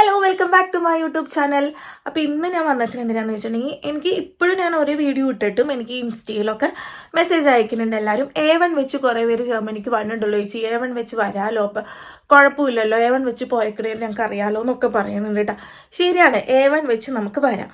Hello welcome back to my YouTube channel അപ്പോൾ ഇന്ന് ഞാൻ വന്നിട്ടുണ്ട് എന്തിനാന്ന് വെച്ചിട്ടുണ്ടെങ്കിൽ എനിക്ക് ഇപ്പോഴും ഞാൻ ഒരു വീഡിയോ ഇട്ടിട്ടും എനിക്ക് ഇൻസ്റ്റയിലൊക്കെ മെസ്സേജ് അയക്കുന്നുണ്ട് എല്ലാവരും. എ വൺ വെച്ച് കുറേ പേര് ജർമ്മനിക്ക് വന്നിട്ടുണ്ടല്ലോ ചേച്ചി. എ വൺ വെച്ച് വരാമല്ലോ അപ്പം കുഴപ്പമില്ലല്ലോ. എ വൺ വെച്ച് പോയക്കണേ ഞങ്ങൾക്ക് അറിയാമല്ലോ എന്നൊക്കെ പറയുന്നുണ്ട് കേട്ടോ. ശരിയാണ്. എ വൺ വെച്ച് നമുക്ക് വരാം.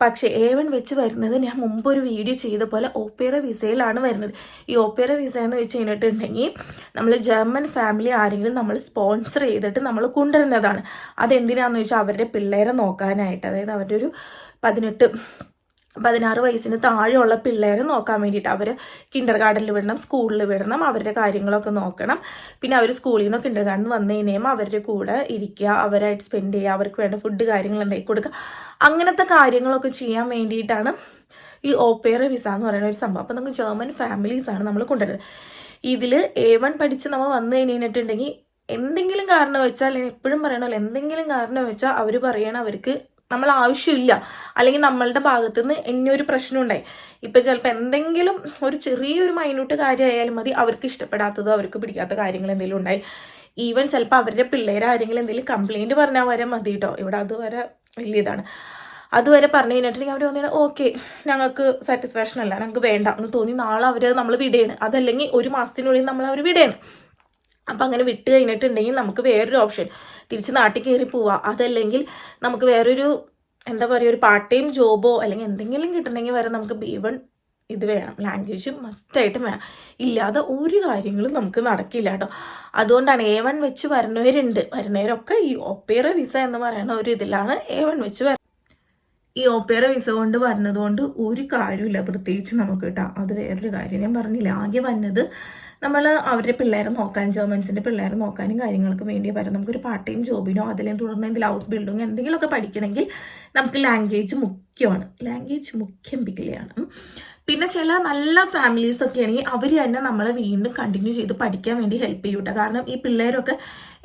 പക്ഷേ എ വൺ വെച്ച് വരുന്നത് ഞാൻ മുമ്പ് ഒരു വീഡിയോ ചെയ്ത പോലെ ഓപ്പേറ വിസയിലാണ് വരുന്നത്. ഈ ഓപ്പേറ വിസ എന്ന് വെച്ച് കഴിഞ്ഞിട്ടുണ്ടെങ്കിൽ നമ്മൾ ജർമ്മൻ ഫാമിലി ആരെങ്കിലും നമ്മൾ സ്പോൺസർ ചെയ്തിട്ട് നമ്മൾ കൊണ്ടുവരുന്നതാണ്. അതെന്തിനാന്ന് വെച്ചാൽ അവരുടെ പിള്ളേരെ നോക്കാനായിട്ട്. അതായത് അവരുടെ ഒരു പതിനെട്ട് പതിനാറ് വയസ്സിന് താഴെയുള്ള പിള്ളേരെ നോക്കാൻ വേണ്ടിയിട്ട് അവർ കിൻഡർ ഗാർഡനിൽ വിടണം സ്കൂളിൽ വിടണം അവരുടെ കാര്യങ്ങളൊക്കെ നോക്കണം. പിന്നെ അവർ സ്കൂളിൽ നിന്ന് കിൻഡർ ഗാർഡൻ വന്നു കഴിയുമ്പോൾ അവരുടെ കൂടെ ഇരിക്കുക അവരായിട്ട് സ്പെൻഡ് ചെയ്യുക അവർക്ക് വേണ്ട ഫുഡ് കാര്യങ്ങൾ ഉണ്ടാക്കി കൊടുക്കുക. അങ്ങനത്തെ കാര്യങ്ങളൊക്കെ ചെയ്യാൻ വേണ്ടിയിട്ടാണ് ഈ ഓപ്പേറ വിസ എന്ന് പറയുന്ന ഒരു സംഭവം. അപ്പം നമുക്ക് ജർമ്മൻ ഫാമിലീസാണ് നമ്മൾ കൊണ്ടുവരുന്നത്. ഇതിൽ എ വൺ പഠിച്ച് നമ്മൾ വന്നു കഴിഞ്ഞിട്ടുണ്ടെങ്കിൽ എന്തെങ്കിലും കാരണം വെച്ചാൽ എപ്പോഴും പറയണല്ലോ എന്തെങ്കിലും കാരണം വെച്ചാൽ അവർ പറയണം അവർക്ക് നമ്മൾ ആവശ്യമില്ല അല്ലെങ്കിൽ നമ്മളുടെ ഭാഗത്ത് നിന്ന് ഇനിയൊരു പ്രശ്നം ഉണ്ടായി ഇപ്പം ചിലപ്പോൾ എന്തെങ്കിലും ഒരു ചെറിയൊരു മൈന്യൂട്ട് കാര്യമായാലും മതി അവർക്ക് ഇഷ്ടപ്പെടാത്തതോ അവർക്ക് പിടിക്കാത്ത കാര്യങ്ങൾ എന്തെങ്കിലും ഉണ്ടായി. ഈവൻ ചിലപ്പോൾ അവരുടെ പിള്ളേരെ ആരെങ്കിലും എന്തെങ്കിലും കംപ്ലയിന്റ് പറഞ്ഞാൽ വരെ മതി കേട്ടോ ഇവിടെ അതുവരെ വലിയ ഇതാണ്. അതുവരെ പറഞ്ഞു കഴിഞ്ഞിട്ടുണ്ടെങ്കിൽ അവർ തോന്നിയാണ് ഓക്കെ ഞങ്ങൾക്ക് സാറ്റിസ്ഫാക്ഷൻ അല്ല. ഞങ്ങൾക്ക് വേണ്ട. എന്ന് തോന്നി നാളെ അവർ നമ്മൾ വിടുകയാണ് അതല്ലെങ്കിൽ ഒരു മാസത്തിനുള്ളിൽ നമ്മൾ അവർ വിടുകയാണ് അപ്പം അങ്ങനെ വിട്ട് കഴിഞ്ഞിട്ടുണ്ടെങ്കിൽ നമുക്ക് വേറൊരു ഓപ്ഷൻ. തിരിച്ച് നാട്ടിൽ കയറി പോവാം. അതല്ലെങ്കിൽ നമുക്ക് വേറൊരു എന്താ പറയുക ഒരു പാർട്ട് ടൈം ജോബോ അല്ലെങ്കിൽ എന്തെങ്കിലും കിട്ടണമെങ്കിൽ വരെ നമുക്ക് ബി വൺ ഇത് വേണം. ലാംഗ്വേജ് മസ്റ്റായിട്ടും വേണം. ഇല്ലാതെ ഒരു കാര്യങ്ങളും നമുക്ക് നടക്കില്ല കേട്ടോ. അതുകൊണ്ടാണ് എ വൺ വെച്ച് വരുന്നവരുണ്ട്. വരുന്നവരൊക്കെ ഈ ഒപ്പേറ വിസ എന്ന് പറയുന്ന ഒരു ഇതിലാണ് എ വൺ വെച്ച് ഈ ഒപ്പേറെ വിസ കൊണ്ട് വരുന്നത് കൊണ്ട് ഒരു കാര്യമില്ല പ്രത്യേകിച്ച് നമുക്ക് കേട്ടോ അത് വേറൊരു കാര്യം. ഞാൻ പറഞ്ഞില്ല ആകെ വന്നത് നമ്മൾ അവരുടെ പിള്ളേരെ നോക്കാൻ ജർമ്മൻസിന്റെ പിള്ളേരെ നോക്കാനും കാര്യങ്ങൾക്ക് വേണ്ടി വരാം. നമുക്കൊരു പാർട്ട് ടൈം ജോബിനോ അതിലേ തുടർന്ന് എന്തെങ്കിലും ഹൗസ് ബിൽഡിങ്ങോ എന്തെങ്കിലുമൊക്കെ പഠിക്കണമെങ്കിൽ നമുക്ക് ലാംഗ്വേജ് മുഖ്യമാണ്. ലാംഗ്വേജ് മുഖ്യം പിക്കിലെയാണ് പിന്നെ ചില നല്ല ഫാമിലീസ് ഒക്കെ ആണെങ്കിൽ അവർ തന്നെ നമ്മളെ വീണ്ടും കണ്ടിന്യൂ ചെയ്ത് പഠിക്കാൻ വേണ്ടി ഹെൽപ്പ് ചെയ്യും കേട്ടോ കാരണം ഈ പിള്ളേരൊക്കെ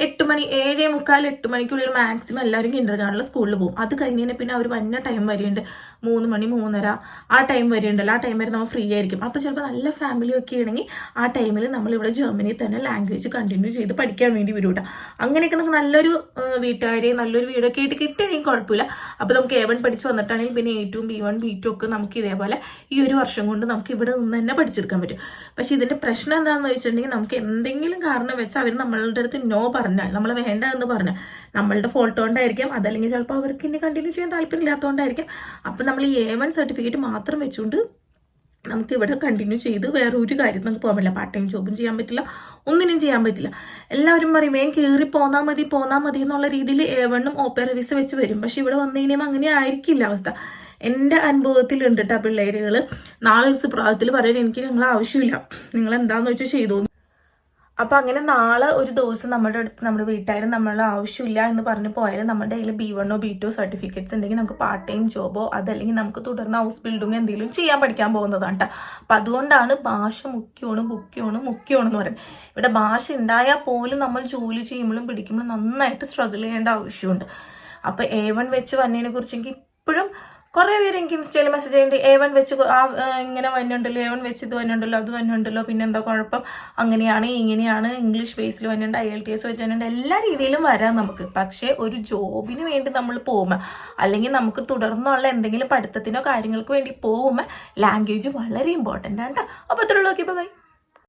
എട്ട് മണി ഏഴേ മുക്കാൽ എട്ട് മണിക്കുള്ളിൽ മാക്സിമം എല്ലാവരും കിൻഡർ ഗാർഡനിൽ സ്കൂളിൽ പോകും. അത് കഴിഞ്ഞ് പിന്നെ അവർ വന്ന ടൈം വരെയുണ്ട്. മൂന്ന് മണി മൂന്നര ആ ടൈം വരെ ഉണ്ടല്ലോ ആ ടൈം വരെ നമ്മൾ ഫ്രീ ആയിരിക്കും. അപ്പോൾ ചിലപ്പോൾ നല്ല ഫാമിലി ഒക്കെ ആണെങ്കിൽ ആ ടൈമിൽ നമ്മൾ ഇവിടെ ജർമ്മനിയിൽ തന്നെ ലാംഗ്വേജ് കണ്ടിന്യൂ ചെയ്ത് പഠിക്കാൻ വേണ്ടി വരും കേട്ടോ അങ്ങനെയൊക്കെ നമുക്ക് നല്ലൊരു വീട്ടുകാരെ നല്ലൊരു വീടൊക്കെ ആയിട്ട് കിട്ടുകയാണെങ്കിൽ കുഴപ്പമില്ല. അപ്പോൾ നമുക്ക് എ വൺ പഠിച്ച് വന്നിട്ടാണെങ്കിൽ പിന്നെ A two B one B two ഒക്കെ നമുക്ക് ഇതേപോലെ ഈ ഒരു വർഷം കൊണ്ട് നമുക്ക് ഇവിടെ നിന്ന് തന്നെ പഠിച്ചെടുക്കാൻ പറ്റും. പക്ഷേ ഇതിന്റെ പ്രശ്നം എന്താണെന്ന് വെച്ചിട്ടുണ്ടെങ്കിൽ നമുക്ക് എന്തെങ്കിലും കാരണം വെച്ച് അവർ നമ്മളുടെ അടുത്ത് നോ പറഞ്ഞാൽ നമ്മൾ വേണ്ട എന്ന് പറഞ്ഞാൽ നമ്മളുടെ ഫോൾട്ട് കൊണ്ടായിരിക്കാം. അതല്ലെങ്കിൽ ചിലപ്പോൾ അവർക്ക് ഇനി കണ്ടിന്യൂ ചെയ്യാൻ താല്പര്യമില്ലാത്തതുകൊണ്ടായിരിക്കും അപ്പം നമ്മൾ ഈ എ വൺ സർട്ടിഫിക്കറ്റ് മാത്രം വെച്ചുകൊണ്ട് നമുക്ക് ഇവിടെ കണ്ടിന്യൂ ചെയ്ത് വേറെ ഒരു കാര്യം നമുക്ക് പോകാൻ പറ്റില്ല. പാർട്ട് ടൈം ജോബും ചെയ്യാൻ പറ്റില്ല. ഒന്നിനും ചെയ്യാൻ പറ്റില്ല. എല്ലാവരും പറയും വേഗം കയറി പോന്നാൽ മതി പോന്നാൽ മതി എന്നുള്ള രീതിയിൽ എ വണ്ണും ഓപ്പറ വിസ വെച്ച് വരും. പക്ഷെ ഇവിടെ വന്നു കഴിയുമ്പോൾ അങ്ങനെ ആയിരിക്കില്ല അവസ്ഥ. എന്റെ അനുഭവത്തിലുണ്ട് കേട്ടോ പിള്ളേരുകൾ നാളെ പ്രായത്തിൽ പറയാൻ എനിക്ക് ഞങ്ങൾ ആവശ്യമില്ല. നിങ്ങൾ എന്താണെന്ന് വെച്ചാൽ ചെയ്തു. അപ്പോൾ അങ്ങനെ നാളെ ഒരു ദിവസം നമ്മുടെ അടുത്ത് നമ്മുടെ വീട്ടുകാർ നമ്മളെ ആവശ്യമില്ല എന്ന് പറഞ്ഞ് പോയാൽ നമ്മുടെ കയ്യിൽ ബി വണ്ണോ ബി ടു സർട്ടിഫിക്കറ്റ്സ് ഉണ്ടെങ്കിൽ നമുക്ക് പാർട്ട് ടൈം ജോബോ അതല്ലെങ്കിൽ നമുക്ക് തുടർന്ന് ഹൗസ് ബിൽഡിങ്ങോ എന്തെങ്കിലും ചെയ്യാൻ പഠിക്കാൻ പോകുന്നതാണ് കേട്ടോ അപ്പം അതുകൊണ്ടാണ് ഭാഷ മുഖ്യമാണ് മുഖ്യമാണ് മുഖ്യമാണ് എന്ന് പറയുന്നത്. ഇവിടെ ഭാഷ ഉണ്ടായാൽ പോലും നമ്മൾ ജോലി ചെയ്യുമ്പോഴും പിടിക്കുമ്പോഴും നന്നായിട്ട് സ്ട്രഗിൾ ചെയ്യേണ്ട ആവശ്യമുണ്ട്. അപ്പോൾ എ വൺ വെച്ച് വന്നതിനെ കുറിച്ച് എനിക്ക് ഇപ്പോഴും കുറേ പേര് എനിക്ക് ഇൻസ്റ്റയിൽ മെസ്സേജ് ചെയ്യേണ്ടി. എ വൺ വെച്ച് ആ ഇങ്ങനെ വന്നുണ്ടല്ലോ എ വൺ വെച്ച് ഇത് വന്നുണ്ടല്ലോ അത് വന്നുണ്ടല്ലോ പിന്നെ എന്താ കുഴപ്പം? അങ്ങനെയാണ് ഇങ്ങനെയാണ് ഇംഗ്ലീഷ് ബേസിൽ വന്നിട്ടുണ്ട് ഐ എൽ ടി എസ് വെച്ച് വന്നിട്ടുണ്ട്. എല്ലാ രീതിയിലും വരാം നമുക്ക്. പക്ഷേ ഒരു ജോബിന് വേണ്ടി നമ്മൾ പോകുമ്പോൾ അല്ലെങ്കിൽ നമുക്ക് തുടർന്നുള്ള എന്തെങ്കിലും പഠിത്തത്തിനോ കാര്യങ്ങൾക്ക് വേണ്ടി പോകുമ്പോൾ ലാംഗ്വേജ് വളരെ ഇമ്പോർട്ടന്റ് ആണ് കേട്ടോ അപ്പോൾ അത്രയുള്ളൂ ഓക്കെ ബൈ